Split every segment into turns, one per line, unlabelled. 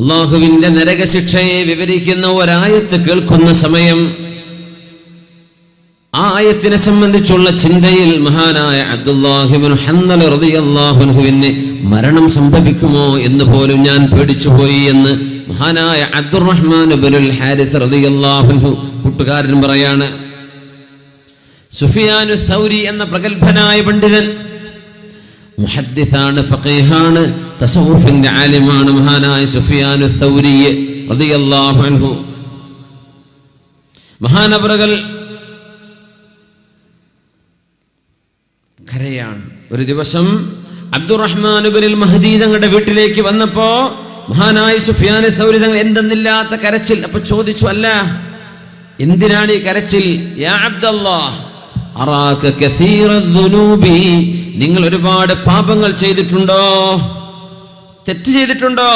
അള്ളാഹുവിന്റെ നരകശിക്ഷയെ വിവരിക്കുന്ന ഒരായത്ത് കേൾക്കുന്ന സമയം ആ ആയത്തിനെ സംബന്ധിച്ചുള്ള ചിന്തയിൽ മഹാനായ അബ്ദുല്ലാഹിബിൻ മരണം സംഭവിക്കുമോ എന്ന് പോലും ഞാൻ പേടിച്ചുപോയി എന്ന് മഹാനായ അബ്ദുറഹ്മാൻ ഹാരിസ് കൂട്ടുകാരൻ പറയാണ്. സുഫിയാനു സൗരി എന്ന പ്രഗത്ഭനായ പണ്ഡിതൻ മുഹദ്ദിസാണ് ഫഖീഹാണ് തസവുഫിന്റെ ആലിമാണ് മഹാനായ സുഫിയാനു സൗരി അൻഹു. മഹാനവറുകൾ കരയാണ്. ഒരു ദിവസം അബ്ദുറഹ്മാൻ അബ്ദുറഹ്മാനുബിനിൽ മഹദീ തങ്ങളുടെ വീട്ടിലേക്ക് വന്നപ്പോ മഹാനായ സുഫിയാൻ സൗരി തങ്ങൾ എന്തെന്നില്ലാത്ത കരച്ചിൽ അപ്പൊ ചോദിച്ചു അല്ല എന്തിനാണ് ഈ കരച്ചിൽ? യാ അബ്ദല്ലാഹ് അറാക കസീറ ദുനൂബി നിങ്ങൾ ഒരുപാട് പാപങ്ങൾ ചെയ്തിട്ടുണ്ടോ തെറ്റ് ചെയ്തിട്ടുണ്ടോ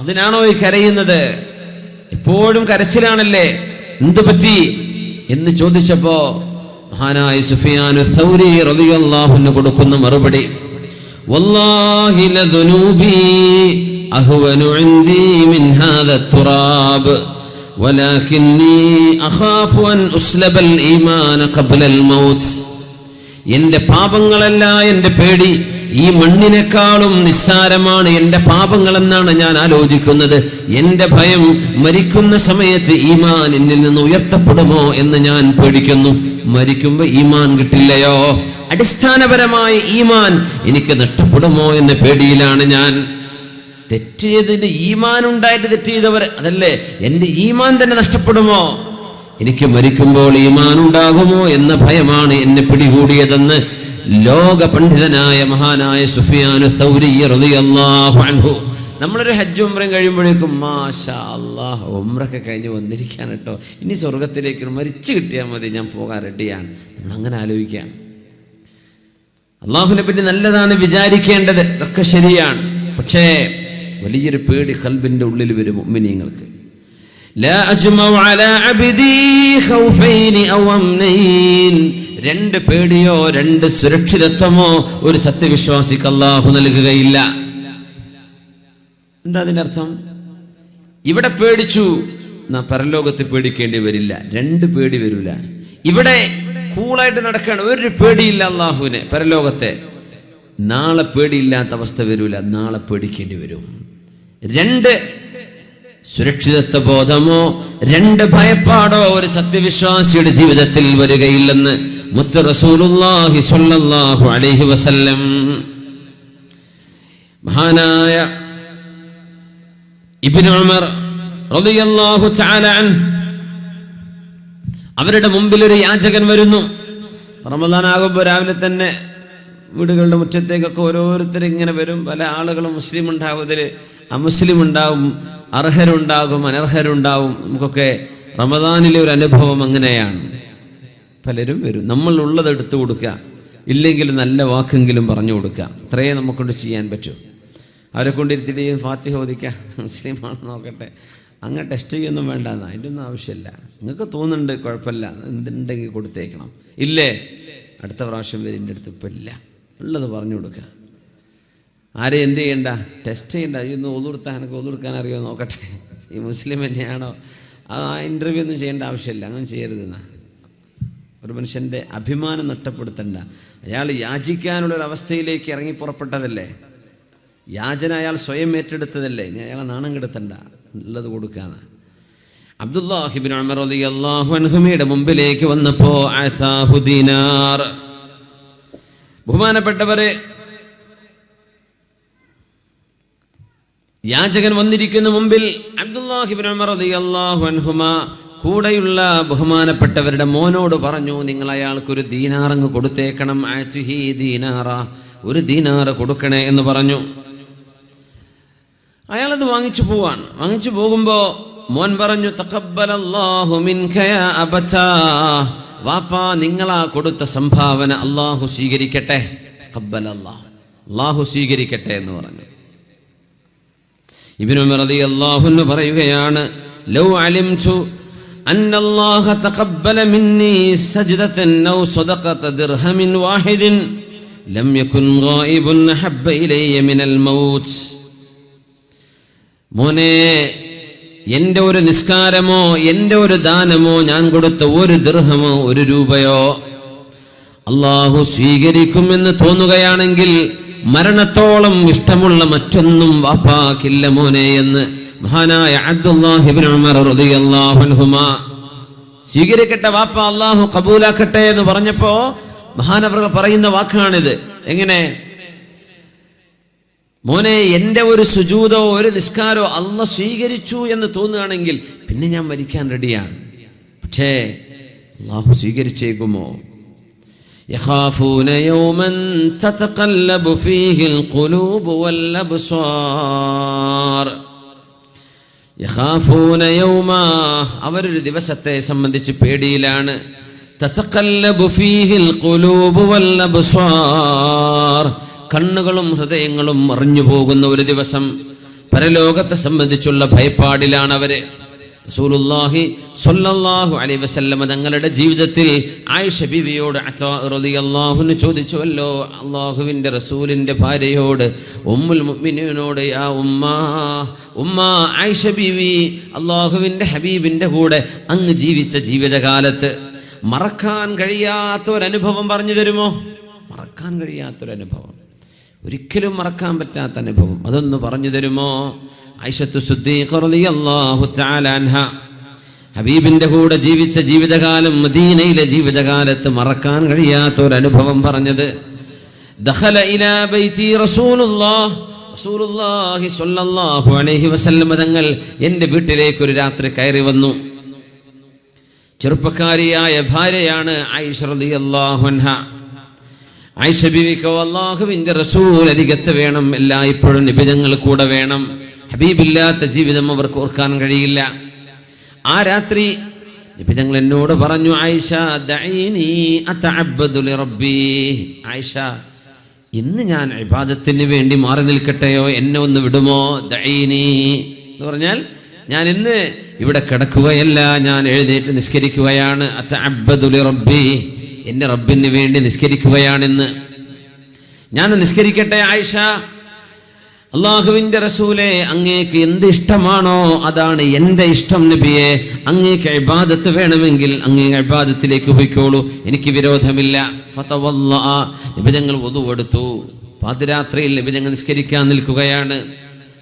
അതിനാണോ ഈ കരയുന്നത് എപ്പോഴും കരച്ചിലാണല്ലേ എന്തു പറ്റി എന്ന് ചോദിച്ചപ്പോ മഹാനായ സുഫിയാനു സൗരി റളിയല്ലാഹുവിന് കൊടുക്കുന്ന മറുപടി വല്ലാഹി ലദുനൂബി അഹ്വനു ഇൻദി മിൻ ഹാദ തുറാബ് ولكني أخاف أن أسلب الإيمان قبل الموت എന്റെ പാപങ്ങളല്ല എന്റെ പേടി. ഈ മണ്ണിനേക്കാളും നിസ്സാരമാണ് എന്റെ പാപങ്ങളെന്നാണ് ഞാൻ ആലോചിക്കുന്നത്. എന്റെ ഭയം മരിക്കുന്ന സമയത്ത് ഈമാൻ എന്നിൽ നിന്ന് ഉയർത്തപ്പെടുമോ എന്ന് ഞാൻ പേടിക്കുന്നു. മരിക്കുമ്പോ ഈമാൻ കിട്ടില്ലയോ? അടിസ്ഥാനപരമായ ഈമാൻ എനിക്ക് നഷ്ടപ്പെടുമോ എന്ന പേടിയിലാണ് ഞാൻ. തെറ്റ് ചെയ്തതിന് ഈമാൻ ഉണ്ടായിട്ട് തെറ്റ് ചെയ്തവർ അതല്ലേ? എന്റെ ഈമാൻ തന്നെ നഷ്ടപ്പെടുമോ? എനിക്ക് മരിക്കുമ്പോൾ ഈമാൻ ഉണ്ടാകുമോ എന്ന ഭയമാണ് എന്നെ പിടികൂടിയതെന്ന് ലോക പണ്ഡിതനായ മഹാനായ സുഫിയാനു നമ്മളൊരു ഹജ്ജ് ഉംറയും കഴിയുമ്പോഴേക്കും മാഷാ അള്ളാഹ് ഉംറൊക്കെ കഴിഞ്ഞ് വന്നിരിക്കാൻ കേട്ടോ. ഇനി സ്വർഗത്തിലേക്ക് മരിച്ചു കിട്ടിയാൽ മതി ഞാൻ പോകാൻ റെഡിയാണ്. നമ്മൾ അങ്ങനെ ആലോചിക്കുകയാണ്. അള്ളാഹുവിനെ പറ്റി നല്ലതാണ് വിചാരിക്കേണ്ടത് ഇതൊക്കെ ശരിയാണ്. പക്ഷേ വലിയൊരു പേടി കൽബിന്റെ ഉള്ളിൽ വരും മുഅ്മിനീങ്ങൾക്ക് لا أجمع على عبدي خوفين أو أمنين രണ്ട് പേടിയോ രണ്ട് സുരക്ഷിതത്വമോ ഒരു സത്യവിശ്വാസിക്ക് അള്ളാഹു നൽകുകയില്ല എന്താ അതിന്റെ അർത്ഥം ഇവിടെ പേടിച്ചു നാ പരലോകത്ത് പേടിക്കേണ്ടി വരില്ല രണ്ട് പേടി വരില്ല ഇവിടെ കൂളായിട്ട് നടക്കുകയാണ് ഒരു പേടിയില്ല അള്ളാഹുവിന് പരലോകത്തെ നാളെ പേടിയില്ലാത്ത അവസ്ഥ വരൂല നാളെ പേടിക്കേണ്ടി വരും രണ്ട് സുരക്ഷിതത്വ ബോധമോ രണ്ട് ഭയപ്പാടോ ഒരു സത്യവിശ്വാസിയുടെ ജീവിതത്തിൽ വരികയില്ലെന്ന് മുത്ത് റസൂലുള്ളാഹി സ്വല്ലല്ലാഹു അലൈഹി വസല്ലം. മഹാനായ ഇബ്നു ഉമർ റളിയല്ലാഹു തആല അവരുടെ മുമ്പിൽ ഒരു യാചകൻ വരുന്നു. റമദാൻ ആകുമ്പോൾ രാവിലെ തന്നെ വീടുകളുടെ മുറ്റത്തേക്കൊക്കെ ഓരോരുത്തർ ഇങ്ങനെ വരും. പല ആളുകളും മുസ്ലിം ഉണ്ടാവും ഇതിൽ അമുസ്ലിം ഉണ്ടാവും അർഹരുണ്ടാകും അനർഹരുണ്ടാവും നമുക്കൊക്കെ റമദാനിലെ ഒരു അനുഭവം അങ്ങനെയാണ്. പലരും വരും നമ്മൾ ഉള്ളത് എടുത്തു കൊടുക്കുക. ഇല്ലെങ്കിൽ നല്ല വാക്കെങ്കിലും പറഞ്ഞു കൊടുക്കുക. അത്രയേ നമുക്കൊണ്ട് ചെയ്യാൻ പറ്റൂ. അവരെ കൊണ്ടിരുത്തിട്ട് ഫാത്തി ഫാത്തിഹ ഓദിക്കുക മുസ്ലിമാണെന്ന് നോക്കട്ടെ. അങ്ങ് ടെസ്റ്റ് ചെയ്യൊന്നും വേണ്ട അതിന്റെ ഒന്നും ആവശ്യമില്ല. നിങ്ങൾക്ക് തോന്നുന്നുണ്ട് കുഴപ്പമില്ല. എന്തുണ്ടെങ്കിൽ കൊടുത്തേക്കണം. ഇല്ലേ? അടുത്ത പ്രാവശ്യം വരെ എന്റെ അടുത്ത് ഇപ്പം ഇല്ല. ഉള്ളത് പറഞ്ഞു കൊടുക്കുക. ആരെ എന്ത് ചെയ്യണ്ട? ടെസ്റ്റ് ചെയ്യണ്ട. ഇന്ന് ഒതുകൊടുത്താൽ എനിക്ക് ഒതുകൊടുക്കാൻ അറിയോ? നോക്കട്ടെ. ഈ മുസ്ലിം തന്നെയാണോ? അത് ആ ഇന്റർവ്യൂ ഒന്നും ചെയ്യേണ്ട ആവശ്യമില്ല. അങ്ങനെ ചെയ്യരുതെന്നാ. ഒരു മനുഷ്യന്റെ അഭിമാനം നഷ്ടപ്പെടുത്തണ്ട. അയാൾ യാചിക്കാനുള്ള ഒരു അവസ്ഥയിലേക്ക് ഇറങ്ങി പുറപ്പെട്ടതല്ലേ? യാചന അയാൾ സ്വയം ഏറ്റെടുത്തതല്ലേ? ഇനി അയാളെ നാണം കെടുത്തണ്ട. നല്ലത് കൊടുക്കാന്ന് അബ്ദുല്ലാഹിബിൻ ഉമർ റളിയല്ലാഹു അൻഹുമയുടെ മുമ്പിലേക്ക് വന്നപ്പോ ബഹുമാനപ്പെട്ടവരെ യാചകൻ വന്നിരിക്കുന്ന മുമ്പിൽ ഉമർ റളിയല്ലാഹു കൂടെയുള്ള ബഹുമാനപ്പെട്ടവരുടെ മോനോട് പറഞ്ഞു നിങ്ങൾ അയാൾക്ക് ഒരു ദീനാറങ്ങ് കൊടുത്തേക്കണം. ഒരു ദീനാറ് കൊടുക്കണേ എന്ന് പറഞ്ഞു. അയാളത് വാങ്ങിച്ചു പോവാണ്. വാങ്ങിച്ചു പോകുമ്പോ മോൻ പറഞ്ഞു വാപ്പാ നിങ്ങളാ കൊടുത്ത സംഭാവന അള്ളാഹു സ്വീകരിക്കട്ടെ. അള്ളാഹു സ്വീകരിക്കട്ടെ എന്ന് പറഞ്ഞു. ഇബ്നു ഉമർ റളിയല്ലാഹു അൻഹു പറയുകയാണ് ലൗ അലിംതു أن الله تقبل مني سجدة أو صدقة درهم واحد لم يكن غائب أحب إلي من الموت മോനെ എൻ്റെ ഒരു നിസ്കാരമോ എൻ്റെ ഒരു ദാനമോ ഞാൻ കൊടുത്ത ഒരു ദൃഹമോ ഒരു രൂപയോ അള്ളാഹു സ്വീകരിക്കുമെന്ന് തോന്നുകയാണെങ്കിൽ മരണത്തോളം ഇഷ്ടമുള്ള മറ്റൊന്നും വാപ്പാക്കില്ല മോനെ എന്ന് മഹാനായ അബ്ദുല്ലാഹിബിൻ ഉമർ സ്വീകരിക്കട്ടെ വാപ്പ അള്ളാഹു കബൂലാക്കട്ടെ എന്ന് പറഞ്ഞപ്പോ മഹാനവർ പറയുന്ന വാക്കാണിത്. എങ്ങനെ? മോനെ എന്റെ ഒരു സുജൂതോ ഒരു നിസ്കാരോ അല്ല സ്വീകരിച്ചു എന്ന് തോന്നുകയാണെങ്കിൽ പിന്നെ ഞാൻ മരിക്കാൻ റെഡിയാണ്. പക്ഷേ അള്ളാഹു സ്വീകരിച്ചേക്കുമോ? يخافون يوما تتقلب فيه القلوب والأبصار യഖാഫൂന യൗമ അവരൊരു ദിവസത്തെ സംബന്ധിച്ച് പേടിയിലാണ് തതഖല്ലബു ഫീഹിൽ ഖുലൂബു വൽ അബ്സാർ കണ്ണുകളും ഹൃദയങ്ങളും മറിഞ്ഞു പോകുന്ന ഒരു ദിവസം പരലോകത്തെ സംബന്ധിച്ചുള്ള ഭയപ്പാടിലാണ് അവര് റസൂലുള്ളാഹി സ്വല്ലല്ലാഹു അലൈഹി വസല്ലമ തങ്ങളുടെ ജീവിതത്തിൽ ആയിഷ ബിവിയോട് റളിയല്ലാഹുവിന് ചോദിച്ചുവല്ലോ അള്ളാഹുവിന്റെ റസൂലിന്റെ ഭാര്യയോട് ഉമ്മുൽ മുഅ്മിനീനോട് യാ ഉമ്മ ഉമ്മ ആയിഷ ബിവി അള്ളാഹുവിന്റെ ഹബീബിന്റെ കൂടെ അങ്ങ് ജീവിച്ച ജീവിതകാലത്ത് മറക്കാൻ കഴിയാത്ത ഒരു പറഞ്ഞു തരുമോ? മറക്കാൻ കഴിയാത്തൊരനുഭവം. ഒരിക്കലും മറക്കാൻ പറ്റാത്ത അനുഭവം. അതൊന്ന് പറഞ്ഞു തരുമോ? ഹബീബിന്റെ കൂടെ ജീവിച്ച ജീവിതകാലം മദീനയിലെ ജീവിതകാലത്ത് മറക്കാൻ കഴിയാത്ത ഒരു അനുഭവം പറഞ്ഞത് തങ്ങൾ എന്റെ വീട്ടിലേക്ക് ഒരു രാത്രി കയറി വന്നു. ചെറുപ്പക്കാരിയായ ഭാര്യയാണ് ആയിഷ റളിയല്ലാഹു അൻഹ. ആയിഷ ബീവിക്കോ അള്ളാഹുവിന്റെ റസൂൽ അരികത്ത് വേണം എല്ലായ്പ്പോഴും നിബിധങ്ങൾ കൂടെ വേണം. ഹബീബില്ലാത്ത ജീവിതം അവർക്ക് ഓർക്കാൻ കഴിയില്ല. ആ രാത്രി നിബിധങ്ങൾ എന്നോട് പറഞ്ഞു ആയിഷ ആയിഷ ഇന്ന് ഞാൻ ഇബാദത്തിന് വേണ്ടി മാറി നിൽക്കട്ടെയോ? എന്നെ ഒന്ന് വിടുമോ? ദൈനി എന്ന് പറഞ്ഞാൽ ഞാൻ ഇന്ന് ഇവിടെ കിടക്കുകയല്ല ഞാൻ എഴുന്നേറ്റ് നിസ്കരിക്കുകയാണ്. അത്ത അബ്ബദുലി റബ്ബി എന്റെ റബ്ബിന് വേണ്ടി നിസ്കരിക്കുകയാണെന്ന്. ഞാൻ നിസ്കരിക്കട്ടെ ആയിഷ? അള്ളാഹുവിന്റെ റസൂലെ അങ്ങേക്ക് എന്ത് ഇഷ്ടമാണോ അതാണ് എന്റെ ഇഷ്ടം നബിയെ. അങ്ങേക്ക് ഇബാദത്ത് വേണമെങ്കിൽ അങ്ങേ ഇബാദത്തിലേക്ക് പോയിക്കോളൂ. എനിക്ക് വിരോധമില്ല. നിബിധങ്ങൾ ഒതുവെടുത്തു പാതിരാത്രിയിൽ നിബിതങ്ങൾ നിസ്കരിക്കാൻ നിൽക്കുകയാണ്.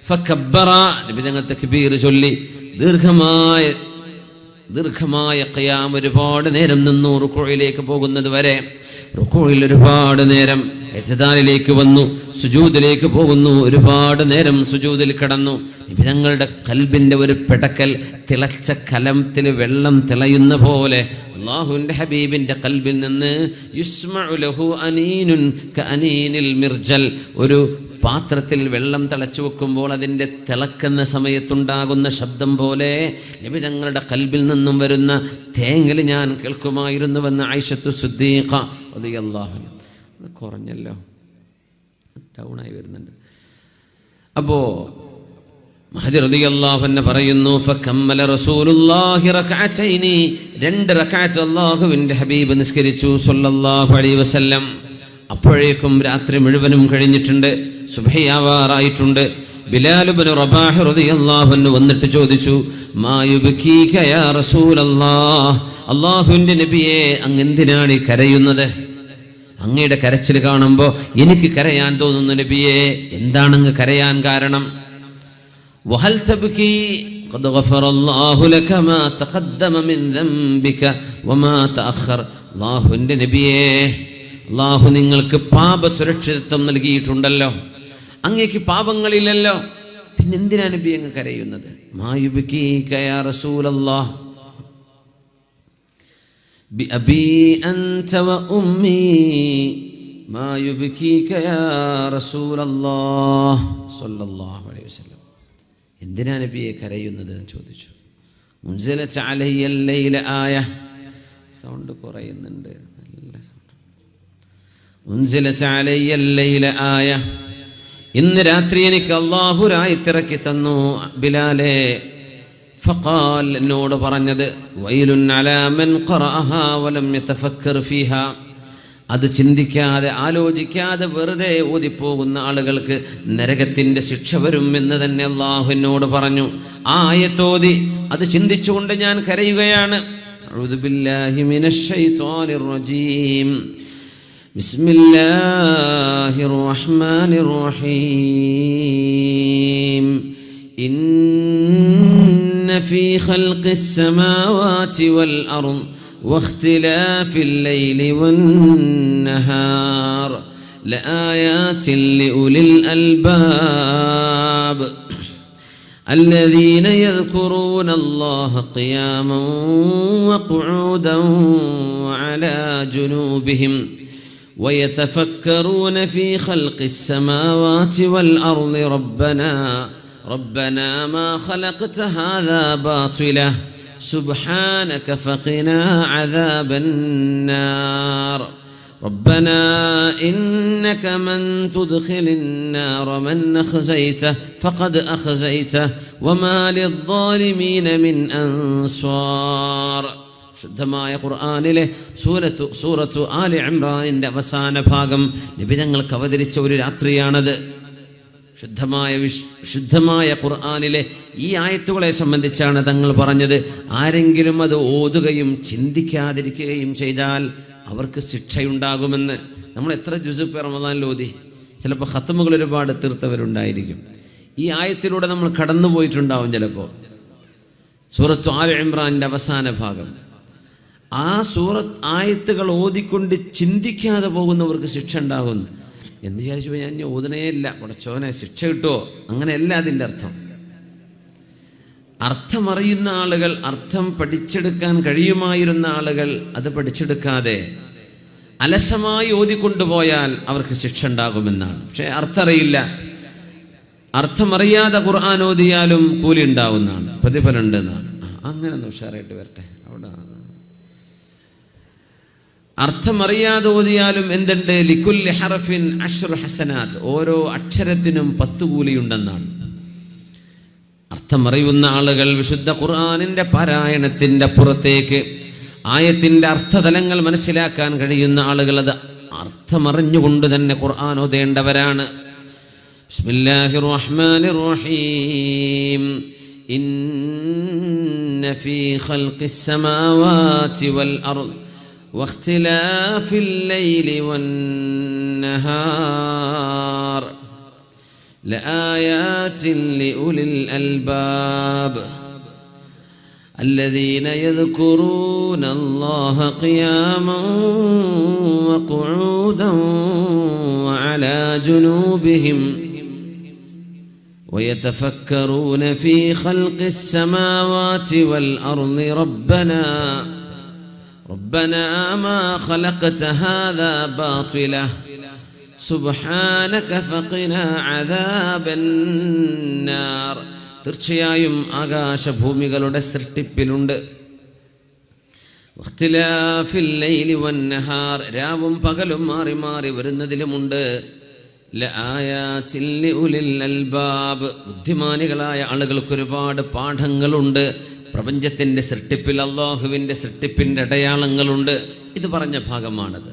ഫക്കബ്ബറ. നിബിതങ്ങൾ തക്ബീർ ചൊല്ലി. ദീർഘമായ ദീർഘമായ ഖയാം ഒരുപാട് നേരം നിന്നു റുക്കോയിലേക്ക് പോകുന്നത് വരെ. റുക്കോയിൽ ഒരുപാട് നേരം എഴുതാലിലേക്ക് വന്നു സുജൂദിലേക്ക് പോകുന്നു ഒരുപാട് നേരം സുജൂദിൽ കടന്നു. നിബിധങ്ങളുടെ കൽബിന്റെ ഒരു പിടക്കൽ തിളച്ച കലത്തിൽ വെള്ളം തിളയുന്ന പോലെ അള്ളാഹുവിന്റെ ഹബീബിന്റെ കൽബിൽ നിന്ന് യുസ്മഉ ലഹു അനീനുൻ അനീനിൽ മിർജൽ. ഒരു പാത്രത്തിൽ വെള്ളം തിളച്ചു വെക്കുമ്പോൾ അതിന്റെ തിളക്കുന്ന സമയത്തുണ്ടാകുന്ന ശബ്ദം പോലെ നബി തങ്ങളുടെ കൽബിൽ നിന്നും വരുന്ന തേങ്ങൽ ഞാൻ കേൾക്കുമായിരുന്നുവെന്ന് ആയിഷത്തു സുദ്ദീഖ അത് റളിയല്ലാഹു അത് കുറഞ്ഞല്ലോ. ഡൗണായി വരുന്നുണ്ട്. അപ്പോൾ പറയുന്നു റക്അതൈനി. രണ്ട് ഹബീബ് നിസ്കരിച്ചു സ്വല്ലല്ലാഹു അലൈഹി വസല്ലം. അപ്പോഴേക്കും രാത്രി മുഴുവനും കഴിഞ്ഞിട്ടുണ്ട് സുബഹിയാവാറായിട്ടുണ്ട് ബിലാലുബിന് റബാഹ് റളിയല്ലാഹു അൻഹു വന്നിട്ട് ചോദിച്ചു മാ യുബ്കീക യാ റസൂലല്ലാഹ് അല്ലാഹുവിൻ്റെ നബിയെ അങ്ങ് എന്തിനാണ് ഈ കരയുന്നത് അങ്ങയുടെ കരച്ചിൽ കാണുമ്പോൾ എനിക്ക് കരയാൻ തോന്നുന്നു നബിയെ എന്താണ് അങ്ങ് കരയാൻ കാരണം وهل تبكي قد غفر الله لك ما تقدم من ذنبك وما تأخر അള്ളാഹുവിൻ്റെ നബിയെ അള്ളാഹു നിങ്ങൾക്ക് പാപ സുരക്ഷിതത്വം നൽകിയിട്ടുണ്ടല്ലോ. അങ്ങേക്ക് പാപങ്ങളില്ലല്ലോ. പിന്നെ എന്തിനാ നബി അങ്ങ് കരയുന്നത്? എന്തിനാ നബിയെ കരയുന്നത് എന്ന് ചോദിച്ചു. മുൻസിലെ ചാലയല്ലയിലെ ആയ. സൗണ്ട് കുറയുന്നുണ്ട്. ആയ. ഇന്ന് രാത്രി എനിക്ക് അള്ളാഹുരായിത്തിറക്കി തന്നു ബിലാലെ. ഫഖാൽ എന്നോട് പറഞ്ഞത് വൈലുൻ അലാമൻ വലം ഫീഹ. അത് ചിന്തിക്കാതെ ആലോചിക്കാതെ വെറുതെ ഓതിപ്പോകുന്ന ആളുകൾക്ക് നരകത്തിന്റെ ശിക്ഷ വരും എന്ന് തന്നെ അള്ളാഹു എന്നോട് പറഞ്ഞു. ആയത്തോതി അത് ചിന്തിച്ചുകൊണ്ട് ഞാൻ കരയുകയാണ്. റുദുബില്ലാഹിമിനഷൈ റജീം. بسم الله الرحمن الرحيم. إن في خلق السماوات والأرض واختلاف الليل والنهار. لآيات لأولي الألباب. الذين يذكرون الله قياما وقعودا وعلى جنوبهم. ويتفكرون في خلق السماوات والأرض. ربنا ربنا ما خلقت هذا باطلا. سبحانك فقنا عذاب النار. ربنا إنك من تدخل النار من أخزيته فقد أخزيته وما للظالمين من أنصار. ശുദ്ധമായ ഖുർആാനിലെ സൂറത്തു സൂറത്തു ആലി ഇമ്രാനിന്റെ അവസാന ഭാഗം നിബിതങ്ങൾക്ക് അവതരിച്ച ഒരു രാത്രിയാണത്. ശുദ്ധമായ വിശ് ശുദ്ധമായ ഖുർആാനിലെ ഈ ആയത്തുകളെ സംബന്ധിച്ചാണ് തങ്ങൾ പറഞ്ഞത്. ആരെങ്കിലും അത് ഓതുകയും ചിന്തിക്കാതിരിക്കുകയും ചെയ്താൽ അവർക്ക് ശിക്ഷയുണ്ടാകുമെന്ന്. നമ്മൾ എത്ര ജുസുപ്പ് റമദാനിൽ ഓതി? ചിലപ്പോൾ ഹത്തമുകൾ ഒരുപാട് തീർത്തവരുണ്ടായിരിക്കും. ഈ ആയത്തിലൂടെ നമ്മൾ കടന്നു പോയിട്ടുണ്ടാവും ചിലപ്പോൾ. സൂറത്ത് ആൽ ഇമ്രാന്റെ അവസാന ഭാഗം. ആ സൂറത്ത് ആയത്തുകൾ ഓതിക്കൊണ്ട് ചിന്തിക്കാതെ പോകുന്നവർക്ക് ശിക്ഷ ഉണ്ടാകുന്നു. എന്ന് വിചാരിച്ചപ്പോൾ ഞാൻ ഇനി ഓതണേ ഇല്ല. പടച്ചോനെ ശിക്ഷ കിട്ടുമോ അങ്ങനെയല്ല അതിന്റെ അർത്ഥം. അർത്ഥമറിയുന്ന ആളുകൾ അർത്ഥം പഠിച്ചെടുക്കാൻ കഴിയുമായിരുന്ന ആളുകൾ അത് പഠിച്ചെടുക്കാതെ അലസമായി ഓതിക്കൊണ്ടുപോയാൽ അവർക്ക് ശിക്ഷ ഉണ്ടാകുമെന്നാണ്. പക്ഷേ അർത്ഥമറിയില്ല അർത്ഥമറിയാതെ ഖുർആൻ ഓതിയാലും കൂലി ഉണ്ടാവുന്നതാണ്. പ്രതിഫലം ഉണ്ടെന്നാണ്. അങ്ങനെ ഒന്ന് ഉഷാറായിട്ട് വരട്ടെ. അവിടെ അർത്ഥമറിയാതെ ഓതിയാലും എന്തുണ്ട്? ലിഖുൽ ഹറഫിൻ അഷർ ഹസനാത്ത്. ഓരോ അക്ഷരത്തിനും പത്ത് കൂലിയുണ്ടെന്നാണ്. അർത്ഥമറിയുന്ന ആളുകൾ വിശുദ്ധ ഖുർആാനിന്റെ പാരായണത്തിന്റെ പുറത്തേക്ക് ആയത്തിന്റെ അർത്ഥതലങ്ങൾ മനസ്സിലാക്കാൻ കഴിയുന്ന ആളുകൾ അത് അർത്ഥമറിഞ്ഞുകൊണ്ട് തന്നെ ഖുർആൻ ഓതേണ്ടവരാണ്. ബിസ്മില്ലാഹിർ റഹ്മാനിർ റഹീം. ഇന്ന ഫീ ഖൽഖിസ് സമാവാതി വൽ അർദ്. واختلاف الليل والنهار. لآيات لأولي الألباب. الذين يذكرون الله قياما وقعودا وعلى جنوبهم ويتفكرون في خلق السماوات والأرض ربنا. ربنا ما خلقت هذا باطلا സുബ്ഹാനക ഫഖിന അദാബന്നാർ തീർച്ചയായും ആകാശഭൂമികളുടെ സൃഷ്ടിപ്പിലുണ്ട് ഇഖ്തിലാഫിൽ ലൈലി വന്നഹാർ രാവും പകലും മാറി മാറി വരുന്നതിലുമുണ്ട് ലആയാത്തിൽ ലിഉലിൽ അൽബാബ് ബുദ്ധിമാനികളായ ആളുകൾക്ക് ഒരുപാട് പാഠങ്ങളുണ്ട് പ്രപഞ്ചത്തിന്റെ സൃഷ്ടിപ്പിൽ അള്ളാഹുവിന്റെ സൃഷ്ടിപ്പിന്റെ അടയാളങ്ങളുണ്ട്. ഇത് പറഞ്ഞ ഭാഗമാണത്.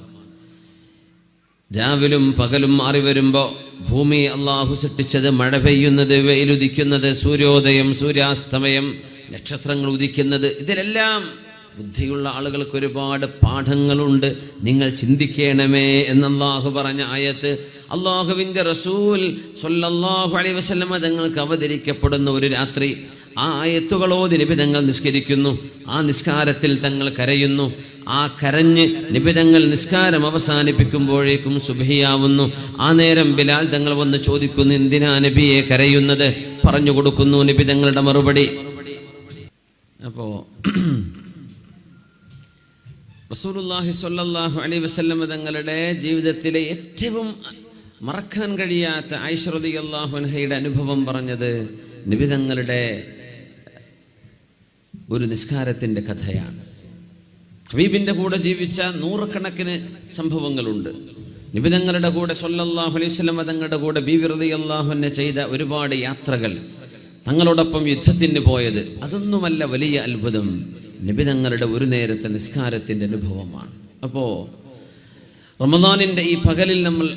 രാവിലും പകലും മാറി വരുമ്പോൾ ഭൂമി അള്ളാഹു സൃഷ്ടിച്ചത് മഴ പെയ്യുന്നത് വെയിലുദിക്കുന്നത് സൂര്യോദയം സൂര്യാസ്തമയം നക്ഷത്രങ്ങൾ ഉദിക്കുന്നത് ഇതിലെല്ലാം ബുദ്ധിയുള്ള ആളുകൾക്ക് ഒരുപാട് പാഠങ്ങളുണ്ട്. നിങ്ങൾ ചിന്തിക്കണമേ എന്ന് പറഞ്ഞ ആയത്ത് അള്ളാഹുവിന്റെ റസൂൽ സൊല്ലാഹു അലൈ തങ്ങൾക്ക് അവതരിക്കപ്പെടുന്ന ഒരു രാത്രി ആ ആയത്തുകളോതി നിബിതങ്ങൾ നിസ്കരിക്കുന്നു. ആ നിസ്കാരത്തിൽ തങ്ങൾ കരയുന്നു. ആ കരഞ്ഞ് നിബിതങ്ങൾ നിസ്കാരം അവസാനിപ്പിക്കുമ്പോഴേക്കും സുബഹിയാവുന്നു. ആ നേരം ബിലാൽ തങ്ങൾ വന്ന് ചോദിക്കുന്നു എന്തിനാ നബിയെ കരയുന്നത്? പറഞ്ഞു കൊടുക്കുന്നു നിബിതങ്ങളുടെ മറുപടി. അപ്പോ റസൂലുള്ളാഹി സ്വല്ലല്ലാഹു അലൈഹി വസല്ലം തങ്ങളുടെ ജീവിതത്തിലെ ഏറ്റവും മറക്കാൻ കഴിയാത്ത ആയിഷ റളിയല്ലാഹു അൻഹയുടെ അനുഭവം പറഞ്ഞത് നിബിതങ്ങളുടെ ഒരു നിസ്കാരത്തിന്റെ കഥയാണ്. ഹബീബിന്റെ കൂടെ ജീവിച്ച നൂറുകണക്കിന് സംഭവങ്ങളുണ്ട്. നിബിതങ്ങളുടെ കൂടെ സൊല്ലാഹു അലൈഹി സ്വലം തങ്ങളുടെ കൂടെ ബീവിറതി അള്ളാഹുവിനെ ചെയ്ത ഒരുപാട് യാത്രകൾ തങ്ങളോടൊപ്പം യുദ്ധത്തിന് പോയത് അതൊന്നുമല്ല വലിയ അത്ഭുതം. നിബിതങ്ങളുടെ ഒരു നേരത്തെ നിസ്കാരത്തിന്റെ അനുഭവമാണ്. അപ്പോൾ റമദാനിന്റെ ഈ പകലിൽ നമ്മൾ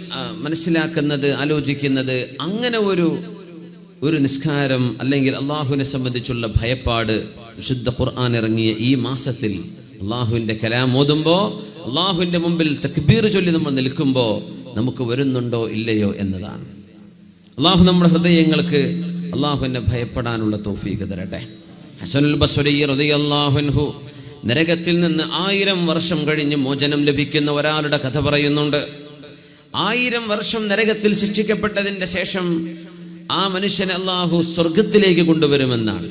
മനസ്സിലാക്കുന്നത് ആലോചിക്കുന്നത് അങ്ങനെ ഒരു ഒരു നിസ്കാരം അല്ലെങ്കിൽ അള്ളാഹുവിനെ സംബന്ധിച്ചുള്ള ഭയപ്പാട് വിശുദ്ധ ഖുർആൻ ഇറങ്ങിയ ഈ മാസത്തിൽ അള്ളാഹുവിന്റെ കലാം ഓതുമ്പോൾ അള്ളാഹുവിന്റെ മുമ്പിൽ തക്ബീർ ചൊല്ലി നമ്മൾ നിൽക്കുമ്പോൾ നമുക്ക് വരുന്നുണ്ടോ ഇല്ലയോ എന്നതാണ്. അള്ളാഹു നമ്മുടെ ഹൃദയങ്ങൾക്ക് അള്ളാഹുവിനെ ഭയപ്പെടാനുള്ള തോഫീക്ക് തരട്ടെ. ഹസനുൽ നരകത്തിൽ നിന്ന് ആയിരം വർഷം കഴിഞ്ഞ് മോചനം ലഭിക്കുന്ന ഒരാളുടെ കഥ പറയുന്നുണ്ട്. ആയിരം വർഷം നരകത്തിൽ ശിക്ഷിക്കപ്പെട്ടതിന്റെ ശേഷം ആ മനുഷ്യനെ അള്ളാഹു സ്വർഗത്തിലേക്ക് കൊണ്ടുവരുമെന്നാണ്.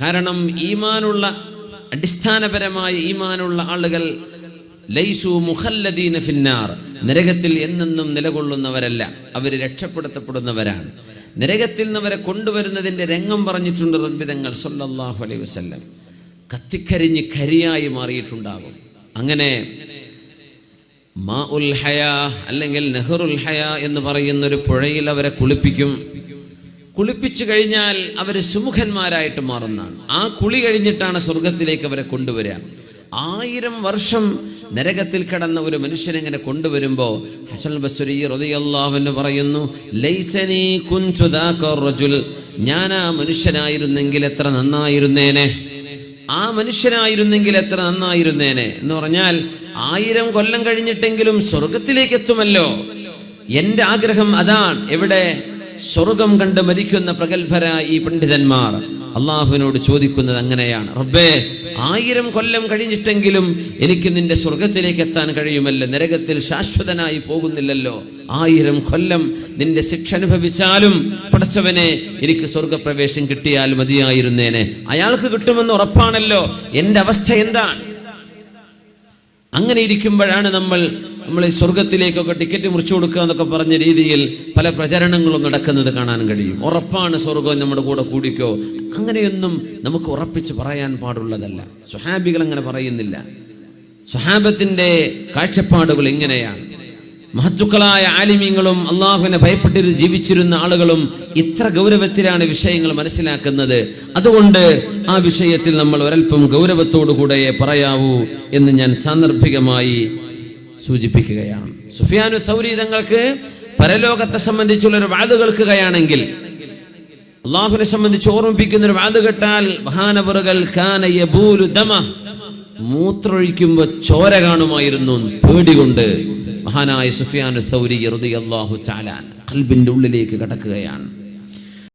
കാരണം ഈമാനുള്ള അടിസ്ഥാനപരമായ ഈമാനുള്ള ആളുകൾ ലൈസു മുഖല്ലദീന ഫിന്നാർ. നരകത്തിൽ എന്നെന്നും നിലകൊള്ളുന്നവരല്ല അവർ രക്ഷപ്പെടുത്തപ്പെടുന്നവരാണ്. നരകത്തിൽ നിന്ന് അവരെ കൊണ്ടുവരുന്നതിന്റെ രംഗം പറഞ്ഞിട്ടുണ്ട് റബ്ബിതങ്ങൾ സല്ലല്ലാഹു അലൈഹി വസല്ലം. കത്തിക്കരിഞ്ഞ് കരിയായി മാറിയിട്ടുണ്ടാകും. അങ്ങനെ മാ ഉൽ ഹയാ അല്ലെങ്കിൽ നെഹ്റുൽ ഹയാ എന്ന് പറയുന്ന ഒരു പുഴയിൽ അവരെ കുളിപ്പിക്കും. കുളിപ്പിച്ചു കഴിഞ്ഞാൽ അവർ സുമുഖന്മാരായിട്ട് മാറുന്നതാണ്. ആ കുളി കഴിഞ്ഞിട്ടാണ് സ്വർഗത്തിലേക്ക് അവരെ കൊണ്ടുവരിക. ആയിരം വർഷം നരകത്തിൽ കിടന്ന ഒരു മനുഷ്യനെങ്ങനെ കൊണ്ടുവരുമ്പോൾ ഹസൻ ബസുരി റളിയല്ലാഹുവിന് പറയുന്നു ലൈസനി കുൻതു ദാക റജുൽ ഞാൻ ആ മനുഷ്യനായിരുന്നെങ്കിൽ എത്ര നന്നായിരുന്നേനെ? ആ മനുഷ്യനായിരുന്നെങ്കിൽ എത്ര നന്നായിരുന്നേനെ? എന്ന് പറഞ്ഞാൽ ആയിരം കൊല്ലം കഴിഞ്ഞിട്ടെങ്കിലും സ്വർഗത്തിലേക്ക് എത്തുമല്ലോ എന്റെ ആഗ്രഹം അതാണ്. എവിടെ? സ്വർഗം കണ്ട് മരിക്കുന്ന പ്രഗത്ഭരായ ഈ പണ്ഡിതന്മാർ. അള്ളാഹുവിനോട് ചോദിക്കുന്നത് അങ്ങനെയാണ്. റബ്ബേ ആയിരം കൊല്ലം കഴിഞ്ഞിട്ടെങ്കിലും എനിക്ക് നിന്റെ സ്വർഗത്തിലേക്ക് എത്താൻ കഴിയുമല്ലോ. നരകത്തിൽ ശാശ്വതനായി പോകുന്നില്ലല്ലോ. ആയിരം കൊല്ലം നിന്റെ ശിക്ഷ അനുഭവിച്ചാലും പടച്ചവനെ എനിക്ക് സ്വർഗപ്രവേശം കിട്ടിയാൽ മതിയായിരുന്നേനെ. അയാൾക്ക് കിട്ടുമെന്ന് ഉറപ്പാണല്ലോ. എന്റെ അവസ്ഥ എന്താണ്? അങ്ങനെ ഇരിക്കുമ്പോഴാണ് നമ്മൾ നമ്മൾ സ്വർഗത്തിലേക്കൊക്കെ ടിക്കറ്റ് മുറിച്ചു കൊടുക്കുക എന്നൊക്കെ പറഞ്ഞ രീതിയിൽ പല പ്രചരണങ്ങളും നടക്കുന്നത് കാണാൻ കഴിയും. ഉറപ്പാണ് സ്വർഗം നമ്മുടെ കൂടെ കൂടിക്കോ. അങ്ങനെയൊന്നും നമുക്ക് ഉറപ്പിച്ച് പറയാൻ പാടുള്ളതല്ല. സുഹാബികൾ അങ്ങനെ പറയുന്നില്ല. സുഹാബത്തിന്റെ കാഴ്ചപ്പാടുകൾ ഇങ്ങനെയാണ്. മഹത്തുക്കളായ ആലിമ്യങ്ങളും അള്ളാഹുവിനെ ഭയപ്പെട്ടിട്ട് ജീവിച്ചിരുന്ന ആളുകളും ഇത്ര ഗൗരവത്തിലാണ് വിഷയങ്ങൾ മനസ്സിലാക്കുന്നത്. അതുകൊണ്ട് ആ വിഷയത്തിൽ നമ്മൾ ഒരൽപ്പം ഗൗരവത്തോടുകൂടെ പറയാവൂ എന്ന് ഞാൻ സാന്ദർഭികമായി സൂചിപ്പിക്കുകയാണ്. സുഫിയാനു സൗരി തങ്ങൾക്ക് പരലോകത്തെ സംബന്ധിച്ചുള്ള ഒരു വാത് കേൾക്കുകയാണെങ്കിൽ അള്ളാഹുവിനെ സംബന്ധിച്ച് ഓർമ്മിപ്പിക്കുന്ന ഒരു വാത് കേട്ടാൽ മഹാനവറുകൾ മൂത്രൊഴിക്കുമ്പോൾ ചോര കാണുമായിരുന്നു പേടികൊണ്ട് മഹാനായ സുഫിയാൻ സൗരി അള്ളാഹു ചാലാൻ കൽബിന്റെ ഉള്ളിലേക്ക് കടക്കുകയാണ്.